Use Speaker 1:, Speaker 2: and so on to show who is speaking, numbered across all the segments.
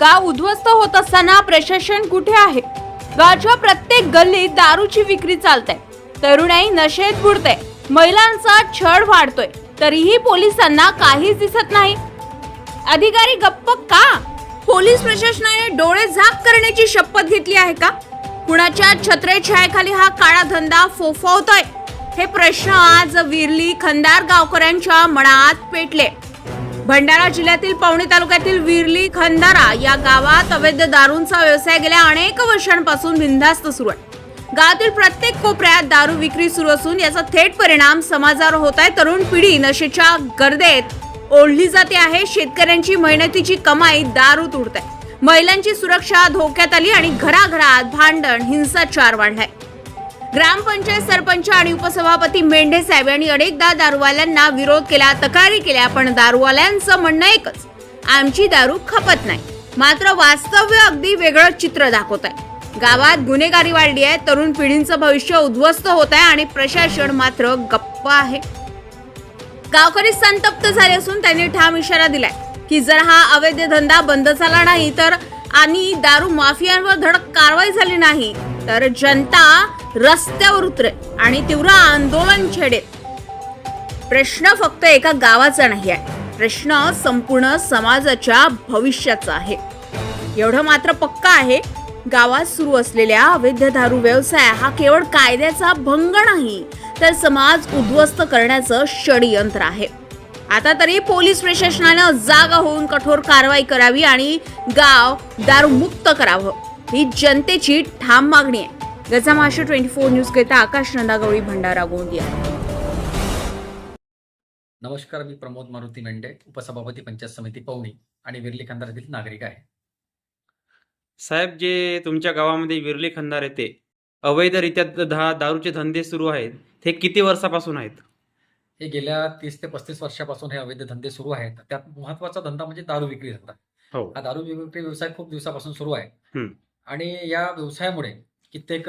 Speaker 1: का उद्ध्वस्त होत असताना प्रशासन कुठे आहे? गावच्या प्रत्येक गल्लीत दारूची विक्री चालते तरुणाई नशेत बुडते महिलांचा छळ वाढतोय. तरीही पोलिसांना काहीच दिसत नाही. अधिकारी गप्प का? पोलीस प्रशासनाने डोळे झाक करण्याची शपथ घेतली आहे का? कुणाच्या छत्रेछायाखाली हा काळा धंदा फोफावतोय? हे प्रश्न आज विरली खंदार गावकऱ्यांच्या मनात पेटले. भंडारा जिल्ह्यातील पवणी तालुक्यातील विरली खंदारा या गावात अवैध दारूंचा व्यवसाय गेल्या अनेक वर्षांपासून बिनधास्त सुरू आहे. गावातील प्रत्येक कोपऱ्यात दारू विक्री सुरू असून याचा थेट परिणाम समाजावर होत आहे तरुण पिढी नशेच्या गर्देत ओढली जाते आहे. शेतकऱ्यांची मेहनतीची कमाई दारू तुडत. आहे महिलांची सुरक्षा धोक्यात आली आणि घराघरात भांडण हिंसाचार वाढलाय. ग्रामपंचायत सरपंच आणि उपसभापती मेंढे साहेब यांनी अनेकदा दारूवाल्यांना विरोध केला तक्रारी केल्या पण दारूवाल्यांचं म्हणणं एकच आमची दारू खपत नाही. मात्र वास्तव्य अगदी वेगळं चित्र दाखवत आहे गावात गुन्हेगारी वाढली आहे तरुण पिढींचं भविष्य उद्ध्वस्त होत आहे आणि प्रशासन मात्र गप्प आहे. गावकरी संतप्त झाले असून त्यांनी ठाम इशारा दिलाय की जर हा अवैध धंदा बंद झाला नाही तर आणि दारू माफियांवर धडक कारवाई झाली नाही तर जनता रस्त्यावर उतरे आणि तीव्र आंदोलन छेडेल. प्रश्न फक्त एका गावाचा नाही आहे. प्रश्न संपूर्ण समाजाच्या भविष्याचा आहे. एवढं मात्र पक्का आहे गावात सुरू असलेल्या अवैध दारू व्यवसाय हा केवळ कायद्याचा भंग नाही तर समाज उद्ध्वस्त करण्याचं षडयंत्र आहे. आता तरी पोलीस प्रशासनानं जागा होऊन कठोर कारवाई करावी आणि गाव दारूमुक्त करावं. ही जनतेची ठाम मागणी आहे. गजा महाराष्ट्र ट्वेंटी फोर न्यूज करिता आकाश नंदागवळी भंडारा गोंदिया.
Speaker 2: नमस्कार मी प्रमोद मारुती मेंढे उपसभापती पंचायत समिती पवनी आणि विरली खंदारातील नागरिक आहे.
Speaker 3: साहेब जे तुमच्या गावामध्ये विरली खंदार येते अवैधरित्या दा दारूचे धंदे सुरू आहेत ते किती वर्षापासून आहेत?
Speaker 2: हे गेल्या तीस ते पस्तीस वर्षापासून हे अवैध धंदे सुरू आहेत. त्यात महत्त्वाचा धंदा म्हणजे दारू विक्री धंदा.
Speaker 3: हो.
Speaker 2: हा दारू विक्री व्यवसाय खूप दिवसापासून सुरू आहे. आणि या व्यवसायामुळे कित्येक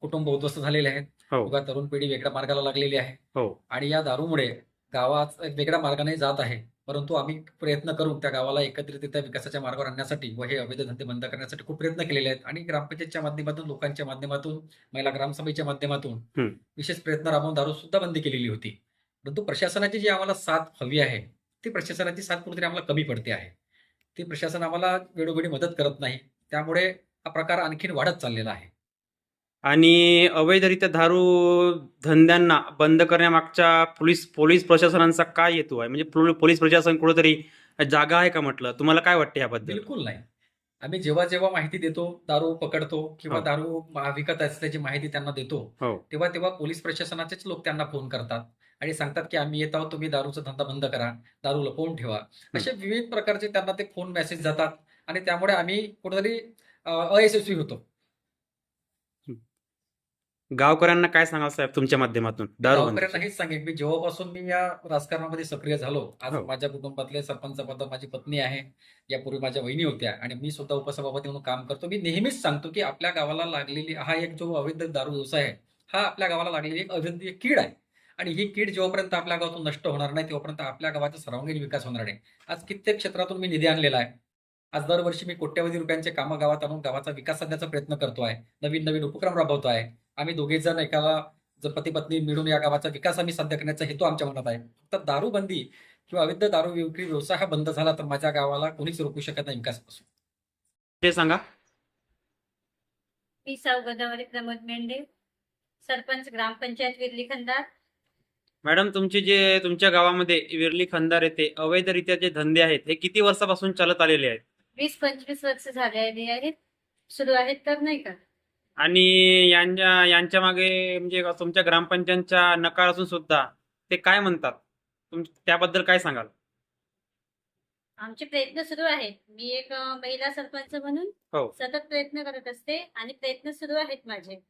Speaker 2: कुटुंब उद्ध्वस्त झालेले आहेत.
Speaker 3: हो.
Speaker 2: उगा तरुण पिढी वेगळ्या मार्गाला लागलेली आहे.
Speaker 3: हो.
Speaker 2: आणि या दारूमुळे गावात वेगळ्या मार्गाने जात आहे. परंतु आम्ही प्रयत्न करून त्या गावाला एकत्रितरित्या विकासाच्या मार्गावर आणण्यासाठी व हे अवैध धंदे बंद करण्यासाठी खूप प्रयत्न केलेले आहेत. आणि ग्रामपंचायतच्या माध्यमातून लोकांच्या माध्यमातून महिला ग्रामसभेच्या माध्यमातून. विशेष प्रयत्न राबवून दारू सुद्धा बंदी केलेली होती. परंतु प्रशासनाची जी आम्हाला साथ हवी आहे ती प्रशासनाची साथ कुठेतरी आम्हाला कमी पडते आहे. ती प्रशासन आम्हाला वेळोवेळी मदत करत नाही. त्यामुळे हा प्रकार आणखीन वाढत चाललेला आहे.
Speaker 3: आणि अवैधरित्या दारू धंद्यांना बंद करण्यामागच्या पोलीस पोलीस प्रशासनाचा काय हेतू आहे? म्हणजे पोल- पोलीस प्रशासन कुठेतरी जागा आहे का म्हटलं? तुम्हाला काय वाटतं याबद्दल?
Speaker 2: बिलकुल नाही. आम्ही जेव्हा जेव्हा माहिती देतो दारू पकडतो किंवा
Speaker 3: हो.
Speaker 2: दारू विकत असल्याची माहिती त्यांना देतो
Speaker 3: हो.
Speaker 2: तेव्हा तेव्हा पोलीस प्रशासनाचेच लोक त्यांना फोन करतात. आणि सांगतात की आम्ही येत आहोत तुम्ही दारूचा धंदा बंद करा दारू लपवून ठेवा. असे विविध प्रकारचे त्यांना ते फोन मेसेज जातात आणि त्यामुळे आम्ही कुठेतरी अयशस्वी होतो.
Speaker 3: गावकऱ्यांना काय सांगाल साहेब तुमच्या माध्यमातून?
Speaker 2: गावकऱ्यांना हेच सांगेन मी जेव्हापासून मी या राजकारणामध्ये सक्रिय झालो आज
Speaker 3: हो.
Speaker 2: माझ्या कुटुंबातले सरपंच पद माझी पत्नी आहे यापूर्वी माझ्या वहिनी होत्या आणि मी सुद्धा उपसभापती म्हणून काम करतो. मी नेहमीच सांगतो की आपल्या गावाला लागलेली हा एक जो अवैध दारू व्यवसाय आहे हा आपल्या गावाला लागलेली एक अवैध एक कीड आहे. आणि ही कीड जेव्हापर्यंत आपल्या गावातून नष्ट होणार नाही तेव्हापर्यंत आपल्या गावाचा सर्वांगीण विकास होणार नाही. आज कित्येक क्षेत्रातून मी निधी आणलेला आहे. आज दरवर्षी मी कोट्यवधी रुपयांचे कामं गावात आणून गावाचा विकास साधण्याचा प्रयत्न करतो आहे. नवीन नवीन उपक्रम राबवतो आहे. आम्ही दोघे जण एकाला जर पती पत्नी मिळून या गावाचा विकास आम्ही साध्य करण्याचा हेतू आमच्या मनात आहे. फक्त दारूबंदी किंवा अवैध दारू विक्री व्यवसाय हा बंद झाला तर माझ्या गावाला कोणीच रोखू शकत नाही विकासापासून.
Speaker 3: ते सांगा.
Speaker 4: मी सौ गोदावरी प्रमोद मेंढे सरपंच ग्रामपंचायत विरली खंदार.
Speaker 3: मॅडम तुमचे जे तुमच्या गावामध्ये विरली खंदार येते अवैधरित्या जे धंदे आहेत हे किती वर्षापासून चालत आलेले आहेत?
Speaker 4: वीस पंचवीस वर्ष झालेली आहेत. सुरू आहेत तर नाही का?
Speaker 3: आणि यांच्या यांच्या मागे म्हणजे तुमच्या ग्रामपंचायतच्या नकार असून सुद्धा ते काय म्हणतात? तुम त्याबद्दल काय सांगाल?
Speaker 4: आमचे प्रयत्न सुरू आहेत. मी एक अं, महिला सरपंच म्हणून
Speaker 3: हो.
Speaker 4: सतत प्रयत्न करत असते आणि प्रयत्न सुरू आहेत माझे.